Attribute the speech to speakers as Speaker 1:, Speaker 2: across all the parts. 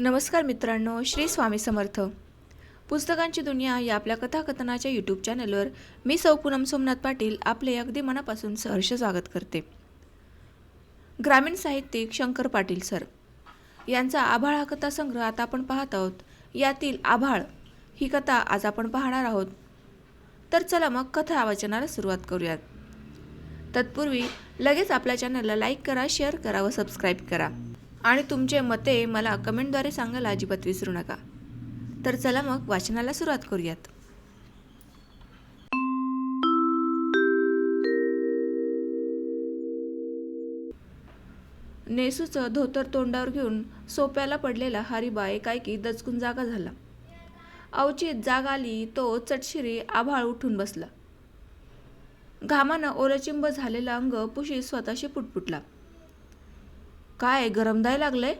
Speaker 1: नमस्कार मित्रांनो श्री स्वामी समर्थ. पुस्तकांची दुनिया या आपल्या कथाकथनाच्या यूट्यूब चॅनलवर मी सौ पूनम सोमनाथ पाटील आपले अगदी मनापासून सहर्ष स्वागत करते. ग्रामीण साहित्यिक शंकर पाटील सर यांचा आभाळ हा कथासंग्रह आता आपण पाहत आहोत. यातील आभाळ ही कथा आज आपण पाहणार आहोत. तर चला मग कथा वाचनाला सुरुवात करूयात. तत्पूर्वी लगेच आपल्या चॅनलला लाईक करा शेअर करा व सबस्क्राईब करा. आणि तुमचे मते मला कमेंटद्वारे सांगायला अजिबात विसरू नका. तर चला मग वाचनाला सुरुवात करूयात. नेसूचं धोतर तोंडावर घेऊन सोप्याला पडलेला हरिबा एकाएकी दचकून जागा झाला. अवचित जाग आली तो चटशिरी आभाळ उठून बसला. घामानं ओलचिंब झालेला अंग पुशी स्वतःशी पुटपुटला. काय गरमदाय लागलंय?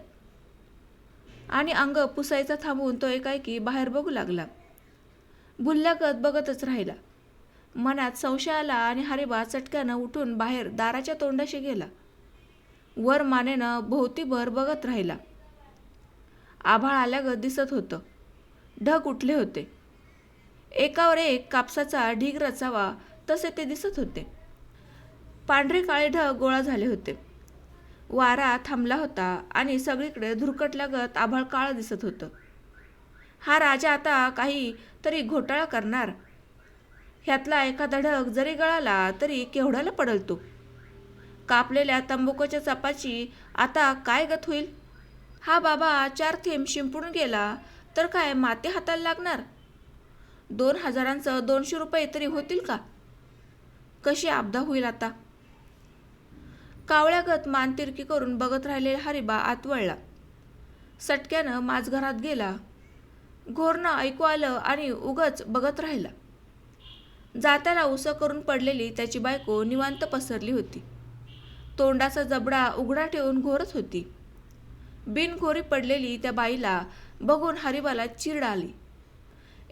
Speaker 1: आणि अंग पुसायचा थांबवून तो एकाएकी बाहेर बघू लागला. भुल्ल्यागत बघतच राहिला. मनात संशय आला आणि हरिबा चटक्यानं उठून बाहेर दाराच्या तोंडाशी गेला. वर मानेनं भोवतीभर बघत राहिला. आभाळ आल्यागत दिसत होतं. ढग उठले होते. एकावर एक कापसाचा ढीग रचावा तसे ते दिसत होते. पांढरे काळे ढग गोळा झाले होते. वारा थांबला होता आणि सगळीकडे धुरकटलगत आभाळ काळ दिसत होतं. हा राजा आता काही तरी घोटाळा करणार. ह्यातला एखादा ढग जरी गळाला तरी केवढ्याला पडल तो? कापलेल्या तंबाखूच्या चपाची आता काय गत होईल? हा बाबा चार थेंब शिंपडून गेला तर काय माते हाताला लागणार? दोन हजारांचं दोनशे रुपये तरी होतील का? कशी आपदा होईल आता? कावळ्यागत मान तिरकी करून बघत राहिलेला हरिबा आत वळला सटक्यानं माझघरात गेला. घोरणं ऐकू आलं आणि उगच बघत राहिला. जाताना उसं करून पडलेली त्याची बायको निवांत पसरली होती. तोंडाचा जबडा उघडा ठेवून घोरत होती. बिनघोरी पडलेली त्या बाईला बघून हरिबाला चिरड आली.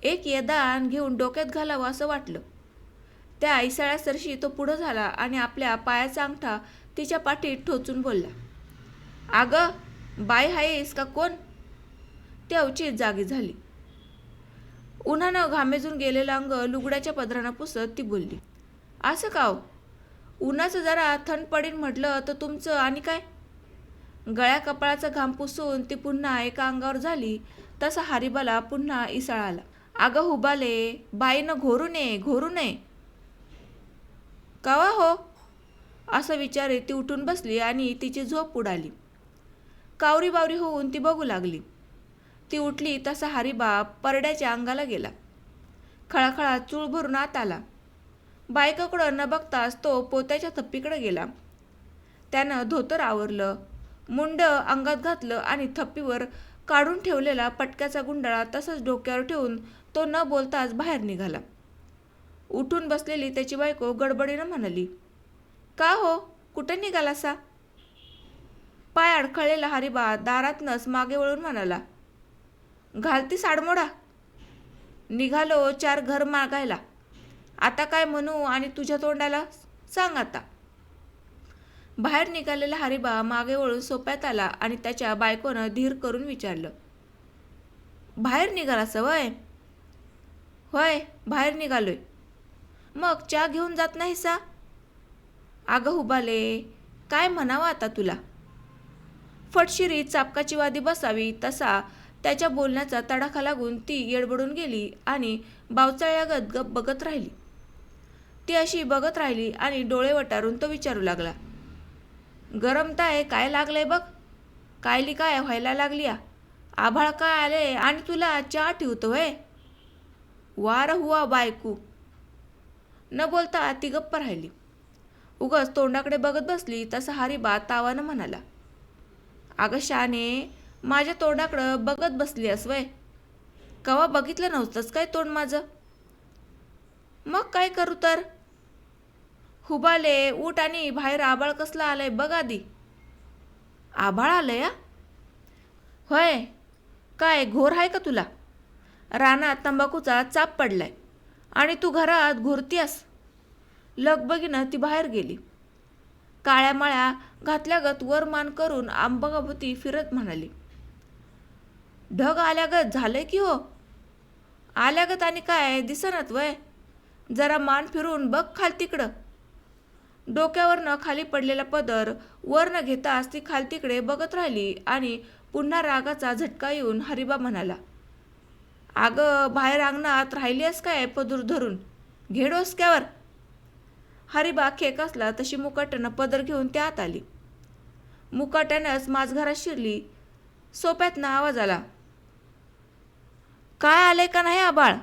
Speaker 1: एक यदान घेऊन डोक्यात घालावं असं वाटलं. त्या आईसाळ्यासरशी तो पुढं झाला आणि आपल्या पायाचा अंगठा तिच्या पाठीत ठोचून बोलला अगं बाई आहेस का कोण? ती अवचित जागी झाली. उन्हानं घामेजून गेलेलं अंग लुगड्याच्या पदरानं पुसत ती बोलली असं का हो? उन्हाचं जरा थंड पडेल म्हटलं तर तुमचं आणि काय? गळ्या कपाळाचा घाम पुसून ती पुन्हा एका अंगावर झाली तसा हरिबाला पुन्हा इसळ आला अगं हुबाले बाईनं घोरू नये घोरू नये. कवा हो? असं विचारे ती उठून बसली आणि तिची झोप उडाली. कावरी बावरी होऊन ती बघू लागली. ती उठली तसा हरिबा परड्याच्या अंगाला गेला. खळाखळा चूळ भरून आत आला. बायकाकडं न बघताच तो पोत्याच्या थप्पीकडे गेला. त्यानं धोतर आवरलं मुंड अंगात घातलं आणि थप्पीवर काढून ठेवलेला पटक्याचा गुंडाळा तसंच डोक्यावर ठेवून तो न बोलताच बाहेर निघाला. उठून बसलेली त्याची बायको गडबडीनं म्हणाली का हो? कुठे निघालासा पाय अडखळलेला हरिबा दारातनच मागे वळून म्हणाला घालती साडमोडा निघालो चार घर मागायला. आता काय म्हणू आणि तुझ्या तोंडाला सांग आता. बाहेर निघालेला हरिबा मागे वळून सोप्यात आला आणि त्याच्या बायकोनं धीर करून विचारलं बाहेर निघाला सवय होय बाहेर निघालोय. मग चहा घेऊन जात नाही सा? अगं हुबाले काय म्हणावं आता तुला? फटशिरी चापकाची वादी बसावी तसा त्याच्या बोलण्याचा तडाखा लागून ती येडबडून गेली आणि बावचाळ्यागत गप बघत राहिली. ती अशी बघत राहिली आणि डोळे वटारून तो विचारू लागला. गरमताय काय लागलंय बघ? कायली काय व्हायला लागली आ? आभाळ काय आले आणि तुला चहा ठेवतो वय वार हुआ बायकू. न बोलता ती गप्प राहिली. उगच तोंडाकडे बघत बसली तसा हरिबा तावानं म्हणाला अगं शाने माझ्या तोंडाकडं बघत बसली असवय कवा बघितलं नव्हतंच काय तोंड माझं? मग काय करू तर? हुबाले उठ आणि बाहेर आबाळ कसलं आलंय बघ आधी. आभाळ आलंय या होय. काय घोर आहे का तुला? रानात तंबाखूचा चाप पडलाय आणि तू घरात घोरतीयास. लगबगीनं ती बाहेर गेली. काळ्या माळ्या घातल्यागत वर मान करून आंबागाभोवती फिरत म्हणाली ढग आल्यागत झालंय की हो? आल्यागत आणि काय दिसनात वय? जरा मान फिरून बघ खाल तिकडं. डोक्यावरनं खाली पडलेला पदर वर न घेताच ती खाल तिकडे बघत राहिली आणि पुन्हा रागाचा झटका येऊन हरिबा म्हणाला अगं बाहेर अंगणात राहिली आहेस काय पदूर धरून? घेडोसक्यावर हरिबा खेकसला तशी मुकाट्यानं पदर घेऊन त्यात आली. मुकाट्यानंच माझघरात शिरली. सोप्यातनं आवाज आला. काय आलंय का नाही आबाळ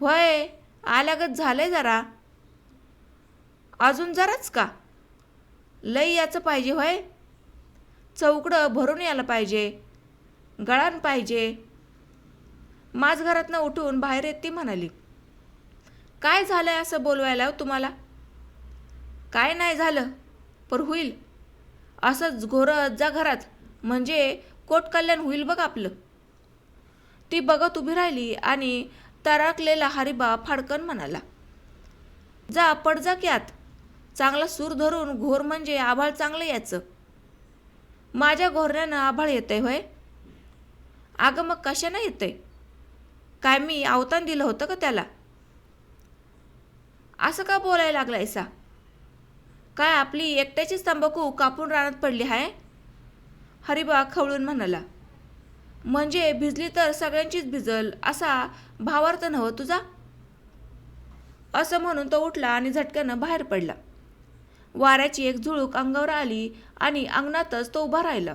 Speaker 1: होय आल्यागत झालंय जरा. अजून जराच का? लई याचं पाहिजे होय. चौकडं भरून यायला पाहिजे. गळान पाहिजे. माझ घरातनं उठून बाहेर येत ती म्हणाली. काय झालंय असं बोलवायला हो तुम्हाला? काय नाही झालं पर होईल. असंच घोरत जा घरात म्हणजे कोटकल्याण होईल बघ आपलं. ती बघत उभी राहिली आणि तराकलेला हरिबा फाडकन म्हणाला जा पड जा की आत. चांगला सूर धरून घोर म्हणजे आभाळ चांगलं याचं. माझ्या घोरण्यानं आभाळ येतंय होय? अगं मग कशानं येतंय? काय मी अवतान दिलं होतं का त्याला? असं का बोलायला लागलायसा? काय आपली एकट्याचीच तंबाखू कापून रानात पडली आहे हरिबा खवळून म्हणाला म्हणजे भिजली तर सगळ्यांचीच भिजल असा भावार्थ नव्ह तुझा? असं म्हणून तो उठला आणि झटक्यानं बाहेर पडला. वाऱ्याची एक झुळूक अंगावर आली आणि अंगणातच तो उभा राहिला.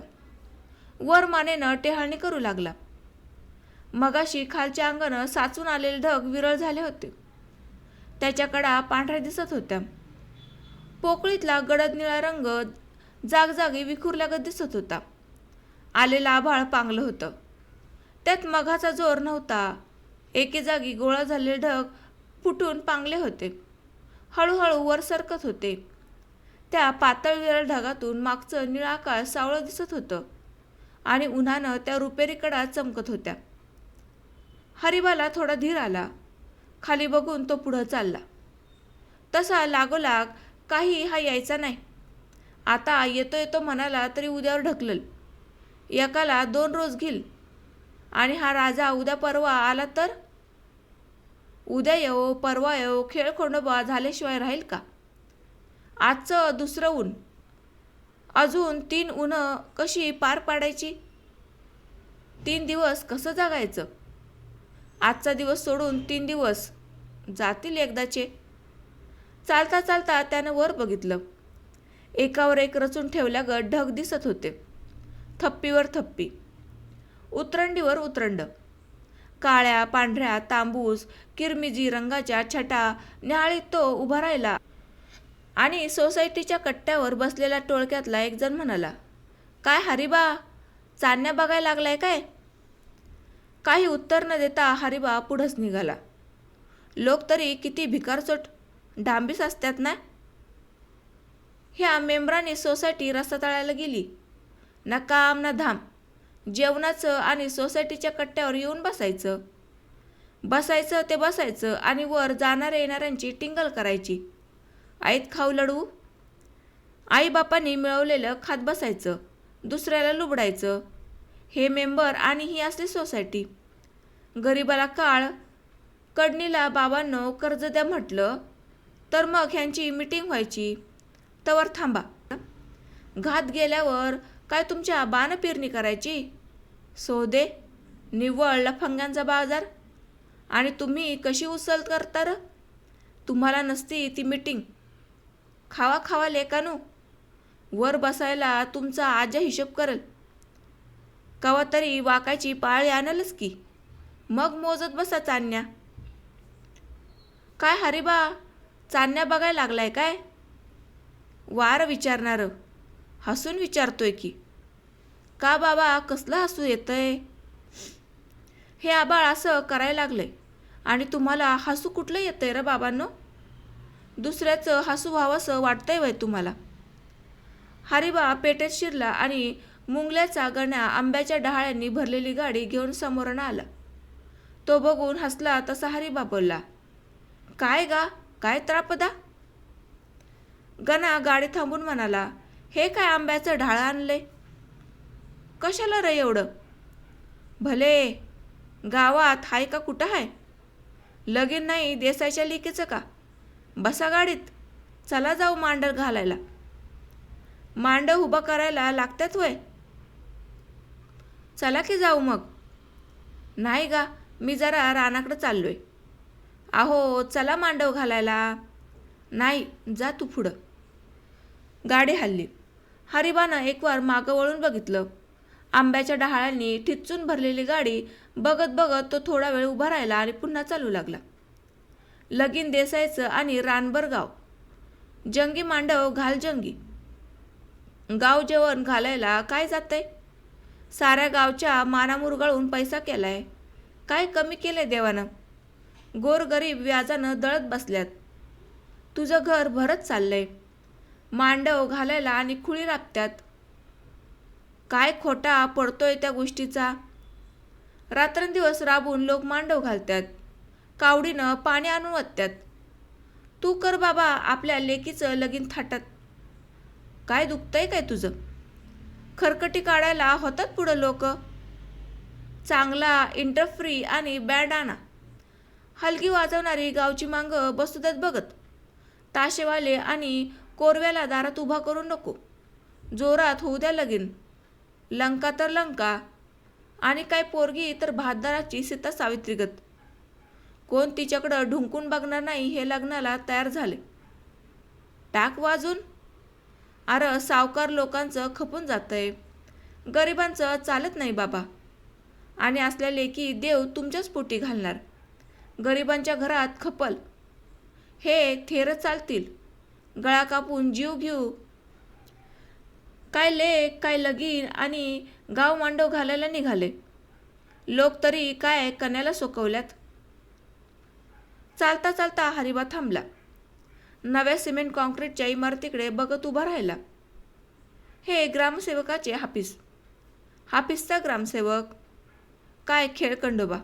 Speaker 1: वर मानेनं टेहाळणी करू लागला. मगाशी खालच्या अंगानं साचून आलेले ढग विरळ झाले होते. त्याच्याकडा पांढऱ्या दिसत होत्या. पोकळीतला गडद निळा रंग जागजागी विखुरल्यागत दिसत होता. आलेलं आभाळ पांगलं होतं. त्यात मघाचा जोर नव्हता. एके जागी गोळा झालेले ढग फुटून पांगले होते. हळूहळू वर सरकत होते. त्या पातळ विरळ ढगातून मागचं निळा आकाश सावळं दिसत होतं आणि उन्हानं त्या रुपेरी कडा चमकत होत्या. हरिबाला थोडा धीर आला. खाली बघून तो पुढं चालला. तसा लागोलाग काही हा यायचा नाही. आता येतो येतो म्हणाला तरी उद्यावर ढकलल. एकाला दोन रोज घेईल. आणि हा राजा उद्या परवा आला तर? उद्या येऊ परवा येऊ खेळ खोंडोबा झाल्याशिवाय राहील का? आजचं दुसरं ऊन. अजून तीन ऊन कशी पार पाडायची? तीन दिवस कसं जगायचं? आजचा दिवस सोडून तीन दिवस जातील एकदाचे. चालता चालता त्यानं वर बघितलं. एकावर एक रचून ठेवल्यागत ढग दिसत होते. थप्पीवर थप्पी. उतरंडीवर उतरंड. काळ्या पांढऱ्या तांबूस किरमिजी रंगाच्या छटा न्याहाळीत तो उभा राहिला आणि सोसायटीच्या कट्ट्यावर बसलेल्या टोळक्यातला एक जण म्हणाला काय हरिबा चांदण्या बघायला लागलाय काय? काही उत्तर न देता हरिबा पुढंच निघाला. लोक तरी किती भिकारचोट डांबीस असतात ना? ह्या मेंबराने सोसायटी रस्ता तळायला गेली. ना काम ना धाम. जेवणाचं आणि सोसायटीच्या कट्ट्यावर येऊन बसायचं. बसायचं ते बसायचं आणि वर जाणाऱ्या येणाऱ्यांची टिंगल करायची. आईत खाऊ लडू? आईबापांनी मिळवलेलं खात बसायचं. दुसऱ्याला लुबडायचं. हे मेंबर आणि ही असली सोसायटी. गरिबाला काळ. कडणीला बाबांनो कर्ज द्या म्हटलं. तर मग ह्यांची मिटिंग व्हायची. तवर थांबा. घात गेल्यावर काय तुमच्या बाणपेरणी करायची? सोदे निव्वळ लफंग्यांचा बाजार. आणि तुम्ही कशी उचल करता र तुम्हाला नसती ती मिटिंग खावा खावा लेकानू. वर बसायला तुमचा आजा हिशोब करेल. कवा तरी वाकायची पाळी आणलच की? मग मोजत बसा चांदण्या काय हरिबा? चांदण्या बघायला लागलाय काय? वार विचारणार. हसून विचारतोय की का बाबा कसलं हसू येतंय? हे आबाळ असं करायला लागलंय. आणि तुम्हाला हसू कुठलं येतंय रे बाबांनो? दुसऱ्याचं हसू व्हावंसं वाटतंय वय तुम्हाला. हरिबा पेटेत शिरला आणि मुंगल्याचा गण्या आंब्याच्या डहाळ्यांनी भरलेली गाडी घेऊन समोरनं आला. तो बघून हसला तसा हरिबा बोलला काय गा? काय त्रापदा? गणा गाडी थांबून म्हणाला हे काय आंब्याचं ढाळ आणले? कशाला रे एवढं? भले गावात हाय का कुठं हाय? लगीन नाही देसायच्या लिकेचं का? बसा गाडीत चला जाऊ मांडर घालायला. मांड उभं करायला लागतात वय. चला की जाऊ मग. नाही गा मी जरा रानाकडं चाललोय. अहो चला मांडव घालायला. नाही जा तू पुढं. गाडी हल्ली. हरिबानं एकवार मागं वळून बघितलं. आंब्याच्या डहाळ्यांनी ठिचून भरलेली गाडी बघत बघत तो थोडा वेळ उभा राहिला आणि पुन्हा चालू लागला. लगीन देसायचं आणि रानभर गाव. जंगी मांडव घाल जंगी. गाव जेवण घालायला काय जातंय? साऱ्या गावच्या मानामुरगाळून पैसा केलाय. काय कमी केलंय देवानं? गोरगरीब व्याजानं दळत बसल्यात. तुझं घर भरत चाललंय. मांडव घालायला आणि खुळी राबत्यात. काय खोटा पडतोय त्या गोष्टीचा? रात्रंदिवस राबून लोक मांडव घालतात कावडीनं पाणी आणून वत्त्यात तू कर बाबा आपल्या लेकीचं लगीन थाटात. काय दुखतंय काय तुझं? खरकटी काढायला होतात पुढं लोक. चांगला इंटरफ्री आणि बँड आणा. हलकी वाजवणारी गावची मांगं बसू देत बघत. ताशेवाले आणि कोरव्याला दारात उभा करू नको. जोरात होऊ द्या लगीन. लंका तर लंका. आणि काय पोरगी तर भातदाराची सीता सावित्रीगत. कोण तिच्याकडं ढुंकून बघणार नाही हे लग्नाला तयार झाले. टाक वाजून. अरे सावकार लोकांचं खपून जातंय. गरिबांचं चालत नाही बाबा. आणि असल्या लेकी देव तुमच्याच पोटी घालणार. गरिबांच्या घरात खपल. हे थेर चालतील. गळा कापून जीव घेऊ. काय लेख काय लगीन आणि गाव मांडव घालायला निघाले. लोक तरी काय कन्याला सोकवल्यात? चालता चालता हरिबा थांबला. नव्या सिमेंट कॉन्क्रीटच्या इमारतीकडे बघत उभा राहिला. हे ग्रामसेवकाचे हाफिस हाफिसचा ग्रामसेवक. काय खेळखंडोबा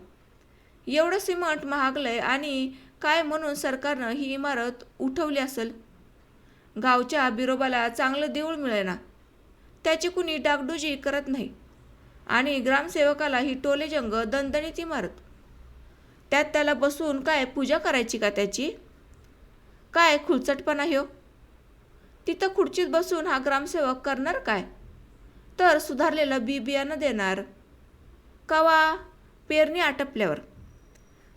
Speaker 1: एवढं सिमेंट महागलंय आणि काय म्हणून सरकारनं ही इमारत उठवली असेल? गावच्या बिरोबाला चांगलं देऊळ मिळेना. त्याची कुणी डागडुजी करत नाही. आणि ग्रामसेवकाला ही टोलेजंग दणदणीत इमारत. त्यात त्याला बसून काय पूजा करायची का त्याची? काय खुलचटपणा हो तिथं खुर्चीत बसून हा ग्रामसेवक करणार काय? तर सुधारलेलं बी बियाणं देणार. कवा? पेरणी आटपल्यावर.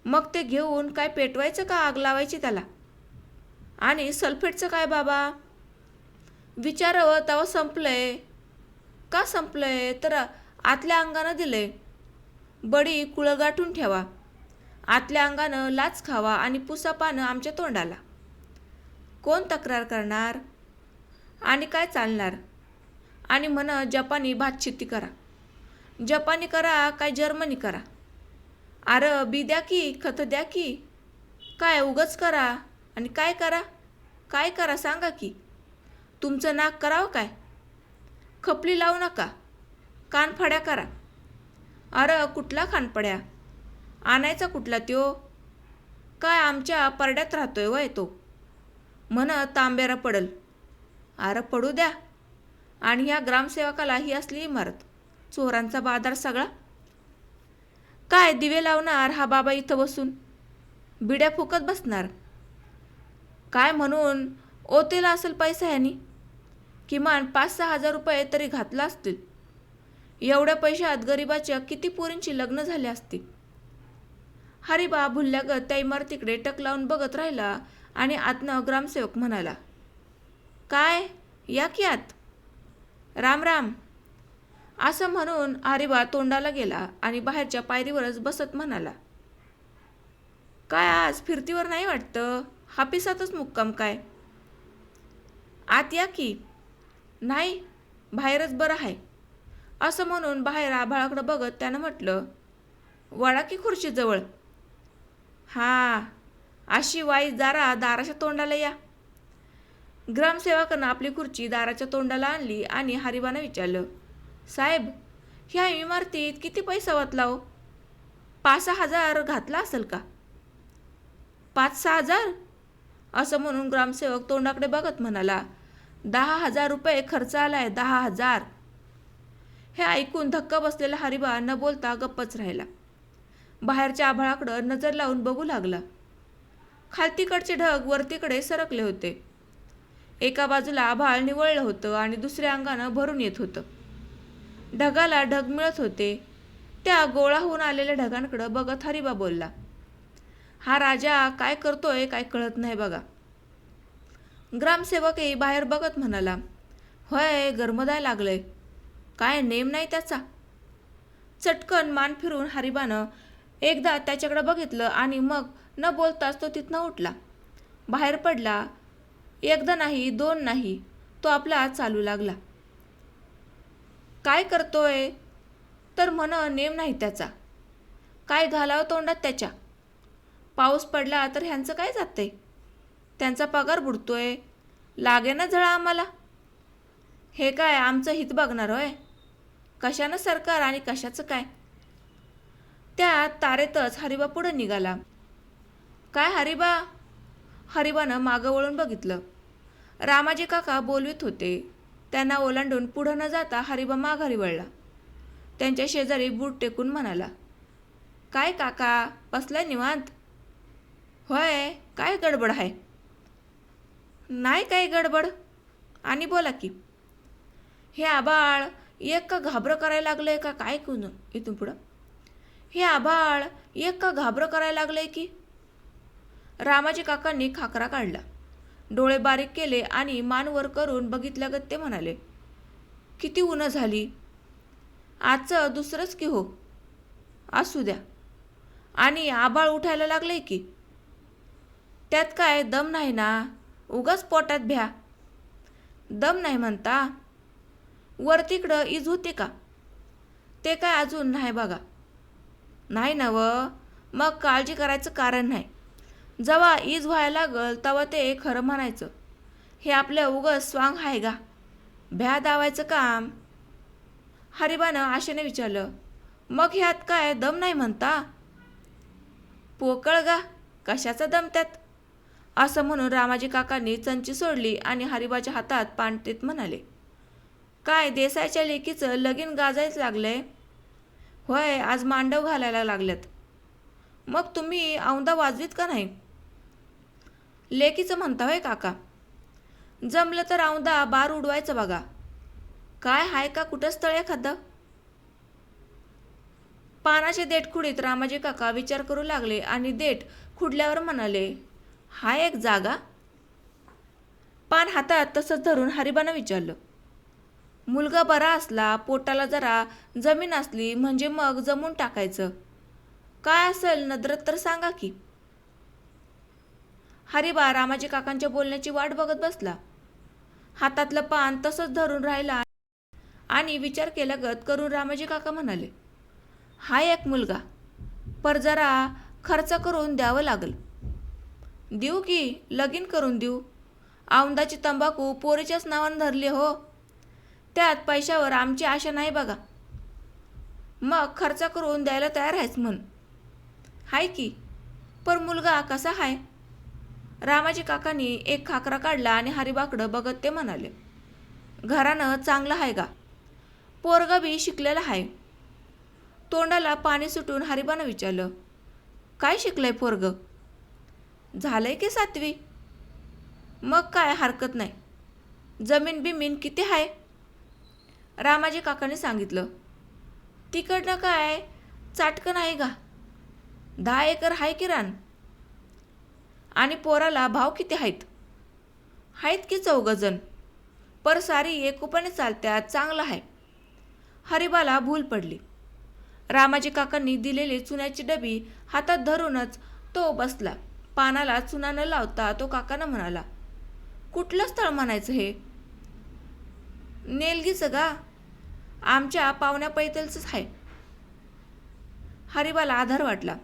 Speaker 1: मग ते घेऊन काय पेटवायचं का आग लावायची त्याला? आणि सल्फेटचं काय बाबा? विचारावं तेव्हा संपलंय. का संपलंय? तर आतल्या अंगानं दिलंय. बडी कुळगाठून ठेवा. आतल्या अंगानं लाच खावा आणि पुसापानं आमच्या तोंडाला. कोण तक्रार करणार? आणि काय चालणार? आणि म्हण जपानी भातशित्ती करा. जपानी करा काय जर्मनी करा. अरे बी द्या की खतं द्या की. काय उगच करा. आणि काय करा? काय करा सांगा की. तुमचं नाक करावं काय? खपली लावू नका. कानफड्या करा. अरे कुठला खानपड्या आणायचा कुठला त्यो? काय आमच्या परड्यात राहतोय वय तो? म्हण तांब्यारा पडल. अरे पडू द्या. आणि ह्या ग्रामसेवकाला ही असली इमारत. चोरांचा बाजार सगळा काय दिवे लावणार हा बाबा इथं बसून? बिड्या फुकत बसणार. काय म्हणून ओतेला असेल पैसा ह्यानी? किमान पाच सहा हजार रुपये तरी घातला असतील. एवढ्या पैशात गरिबाच्या किती पोरींची लग्न झाली असतील? हरिबा भुलल्यागत त्या इमारतीकडे टक लावून बघत राहिला आणि आतनं ग्रामसेवक म्हणाला काय? या की आत? राम राम. असं म्हणून हरिबा तोंडाला गेला आणि बाहेरच्या पायरीवरच बसत म्हणाला काय आज फिरतीवर नाही वाटतं? हापिसातच मुक्काम काय? आत या की. नाही बाहेरच बरं आहे. असं म्हणून बाहेर आभाळाकडं बघत त्यानं म्हटलं वळा की खुर्चीजवळ. हां अशी वाई दारा दाराच्या तोंडाला या. ग्रामसेवकानं आपली खुर्ची दाराच्या तोंडाला आणली आणि हरिबानं विचारलं साहेब ह्या इमारतीत किती पैसा वाचला हो पाच सहा हजार घातला असेल का? पाच सहा हजार? असं म्हणून ग्रामसेवक तोंडाकडे बघत म्हणाला दहा हजार रुपये खर्च आलाय दहा हजार. हे ऐकून धक्का बसलेला हरिबा न बोलता गप्पच राहिला. बाहेरच्या आभाळाकडं नजर लावून बघू लागला. खालतीकडचे ढग वरतीकडे सरकले होते. एका बाजूला आभाळ निवळलं होतं आणि दुसऱ्या अंगानं भरून येत होतं. ढगाला ढग मिळत होते. त्या गोळा होऊन आलेल्या ढगांकडं बघत हरिबा बोलला हा राजा काय करतोय काय कळत नाही बघा. ग्रामसेवकही बाहेर बघत म्हणाला होय गरमदाय लागलंय. काय नेम नाही त्याचा? चटकन मान फिरून हरिबानं एकदा त्याच्याकडं बघितलं आणि मग न बोलताच तो तिथनं उठला. बाहेर पडला एकदा नाही दोन नाही. तो आपला चालू लागला. काय करतोय? तर म्हण नेम नाही त्याचा. काय घालावं तोंडात त्याच्या? पाऊस पडला तर ह्यांचं काय जातंय? त्यांचा पगार बुडतोय. लागे ना झळा आम्हाला? हे काय आमचं हित बघणार होय? कशानं सरकार आणि कशाचं काय? त्या तारेतच हरिबा पुढं निघाला. काय हरिबा? हरिबानं मागं वळून बघितलं. रामाजी काका बोलवीत होते. त्यांना ओलांडून पुढं न जाता हरिबा माघारी वळला. त्यांच्या शेजारी बूट टेकून म्हणाला काय काका बसलाय निवांत? होय काय गडबड आहे? नाही काय गडबड. आणि बोला की. हे आबाळ एक का घाबरं करायला लागलंय का काय कुण इथून पुढं? हे आबाळ एक का घाबरं करायला लागलंय की? रामाजी काकांनी खाकरा काढला. डोळे बारीक केले आणि मान वर करून बघितल्यागत ते म्हणाले किती उन्ह झाली. आजचं दुसरंच की हो? असू द्या. आणि आबाळ उठायला लागले की? त्यात काय दम नाही ना? उगाच पोटात भ्या. दम नाही म्हणता. वर तिकडं इज होते का? ते काय अजून नाही बघा. नाही ना व. मग काळजी करायचं कारण नाही. जेव्हा ईज व्हायला लागल तेव्हा ते खरं म्हणायचं. हे आपलं उगस स्वांग आहे गा. भ्या दावायचं काम. हरिबानं आशेने विचारलं मग ह्यात काय दम नाही म्हणता? पोकळ गा. कशाचा दम त्यात? असं म्हणून रामाजी काकांनी चंची सोडली आणि हरिबाच्या हातात पाणतीत म्हणाले काय देसाईच्या लेकीचं लगीन गाजायच लागलंय? होय आज मांडव घालायला लागल्यात. मग तुम्ही औंदा वाजवीत का नाही? लेकीचं म्हणता होय काका. जमलं तर औंदा बार उडवायचं बघा. काय हाय का कुठं स्थळ एखादं? पानाचे देठ खुडीत रामाजी काका विचार करू लागले आणि देठ खुडल्यावर म्हणाले हा एक जागा. पान हातात तसंच धरून हरिबानं विचारलं मुलगा बरा असला पोटाला जरा जमीन असली म्हणजे मग जमून टाकायचं. काय असेल नदरत तर सांगा की. हरिबा रामाजी काकांच्या बोलण्याची वाट बघत बसला. हातातलं पान तसंच धरून राहिला आणि विचार केला गत करून रामाजी काका म्हणाले हा एक मुलगा. पर जरा खर्च करून द्यावं लागल. देऊ की लगीन करून देऊ. औंदाची तंबाखू पोरीच्याच नावानं धरली हो. त्यात पैशावर आमची आशा नाही बघा. मग खर्च करून द्यायला तयार आहेच म्हण. हाय की. पर मुलगा कसा हाय? रामाजी काकांनी एक खाकरा काढला आणि हरिबाकडं बघत ते म्हणाले घरानं चांगलं आहे का पोरगा बी शिकलेला आहे तोंडाला पाणी सुटून हरिबानं विचारलं काय शिकलंय पोरग? झालंय की सातवी? मग काय हरकत नाही. जमीन बिमीन किती आहे रामाजी काकाने सांगितलं तिकडनं काय चाटकं नाही का दहा एकर आहे की रान? आणि पोराला भाव किती आहेत आहेत की चौघजण? पर सारी एकोपणे चालत्यात चांगलं आहे हरिबाला भूल पडली. रामाजी काकांनी दिलेली चुन्याची डबी हातात धरूनच तो बसला. पानाला चुना न लावता तो काकानं म्हणाला कुठलं स्थळ म्हणायचं हे? नेलगीचं गा. आमच्या पाहुण्या पैतलचंच आहे हरिबाला आधार वाटला.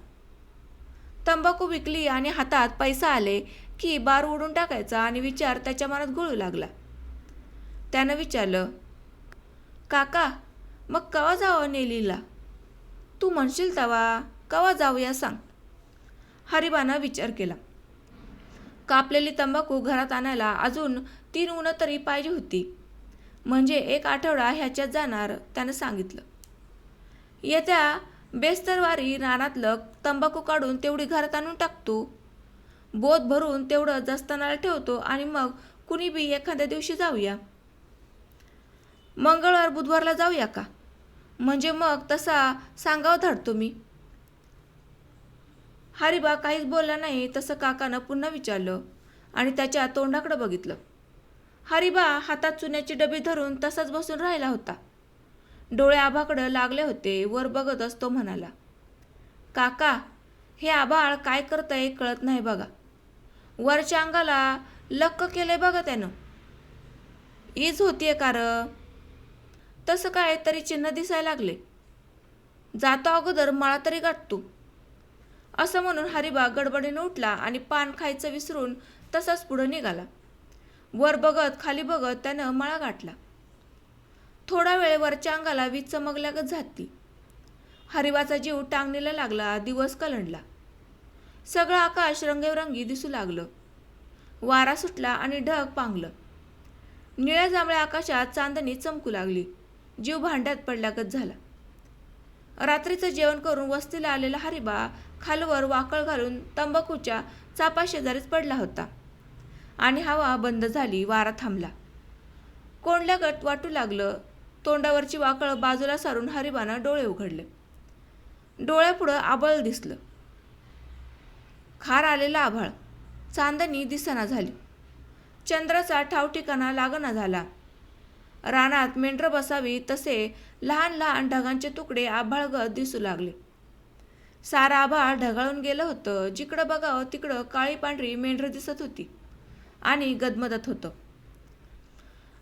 Speaker 1: तंबाखू विकली आणि हातात पैसा आले की बार उडून टाकायचा आणि विचार त्याच्या मनात घोळू लागला. त्यानं विचारलं काका मग कवा जावं नेलीला? तू म्हणशील तवा कवा जाऊया सांग. हरिबानं विचार केला. कापलेली तंबाखू घरात आणायला अजून तीन उन्हं तरी पाहिजे होती. म्हणजे एक आठवडा ह्याच्यात जाणार त्यानं सांगितलं. येत्या बेस्तरवारी रानातलं तंबाखू काढून तेवढी घरात आणून टाकतो. बोध भरून तेवढं जस्तानाला ठेवतो आणि मग कुणी बी एखाद्या दिवशी जाऊया. मंगळवार बुधवारला जाऊया का? म्हणजे मग तसा सांगावं धाडतो मी. हरिबा काहीच बोलला नाही तसं काकानं पुन्हा विचारलं आणि त्याच्या तोंडाकडं बघितलं. हरिबा हातात चुन्याची डबी धरून तसाच बसून राहिला होता. डोळे आभाकडं लागले होते. वर बघतच तो म्हणाला काका हे आभाळ काय करतंय कळत नाही बघा. वरच्या अंगाला लक्क केलंय बघा त्यानं. ईज होतीये कार तसं काय तरी चिन्ह दिसायला लागले. जातो अगोदर मला तरी गाठतो. असं म्हणून हरिबा गडबडीने उठला आणि पान खायचं विसरून तसाच पुढं निघाला. वर बघत खाली बघत त्यानं मळा गाठला. थोडा वेळ वरच्या अंगाला वीज चमकल्यागत झाली हरिवाचा जीव टांगणीला लागला दिवस कलंडला. सगळं आकाश रंगीबरंगी दिसू लागलं. वारा सुटला आणि ढग पांगलं. निळ्या जांभळ्या आकाशात चांदणी चमकू लागली. जीव भांड्यात पडल्यागत झाला. रात्रीचं जेवण करून वस्तीला आलेला हरिबा खालवर वाकळ घालून तंबाखूच्या चापा शेजारीच पडला होता. आणि हवा बंद झाली वारा थांबला. कोंडल्यागत वाटू लागलं तोंडावरची वाकळ बाजूला सारून हरिबानं डोळे उघडले. डोळ्यापुढं आबळ दिसलं. खार आलेला आभाळ. चांदणी दिसना झाली. चंद्राचा ठावठिकाणा लागना झाला. रानात मेंढरं बसावी तसे लहान लहान ढगांचे तुकडे आभाळगत दिसू लागले. सारा आभाळ ढगाळून गेलं होतं. जिकडं बघावं तिकडं काळी पांढरी मेंढरं दिसत होती आणि गदमदत होतं.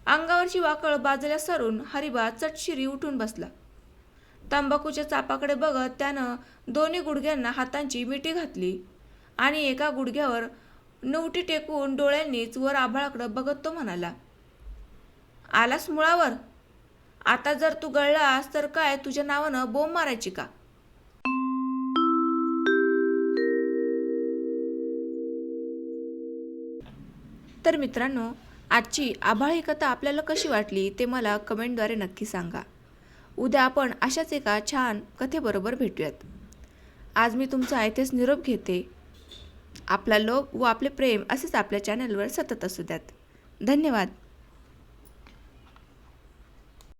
Speaker 1: अंगावरची वाकळ बाजूला सरून हरिबा चटशिरी उठून बसला. तंबाखूच्या चापाकडे बघत त्यानं दोन्ही गुडघ्यांना हातांची मिठी घातली आणि एका गुडघ्यावर नवटी टेकून डोळ्यांनीच वर आभाळाकडं बघत तो म्हणाला आलास मुळावर? आता जर तू गळलास तर काय तुझ्या नावानं बोंब मारायची का? तर मित्रांनो आजची आभाळी कथा आपल्याला कशी वाटली ते मला कमेंटद्वारे नक्की सांगा. उद्या आपण अशाच एका छान कथेबरोबर भेटूयात. आज मी तुमचा इथेच निरोप घेते. आपला लोभ व आपले प्रेम असेच आपल्या चॅनलवर सतत असू द्यात. धन्यवाद.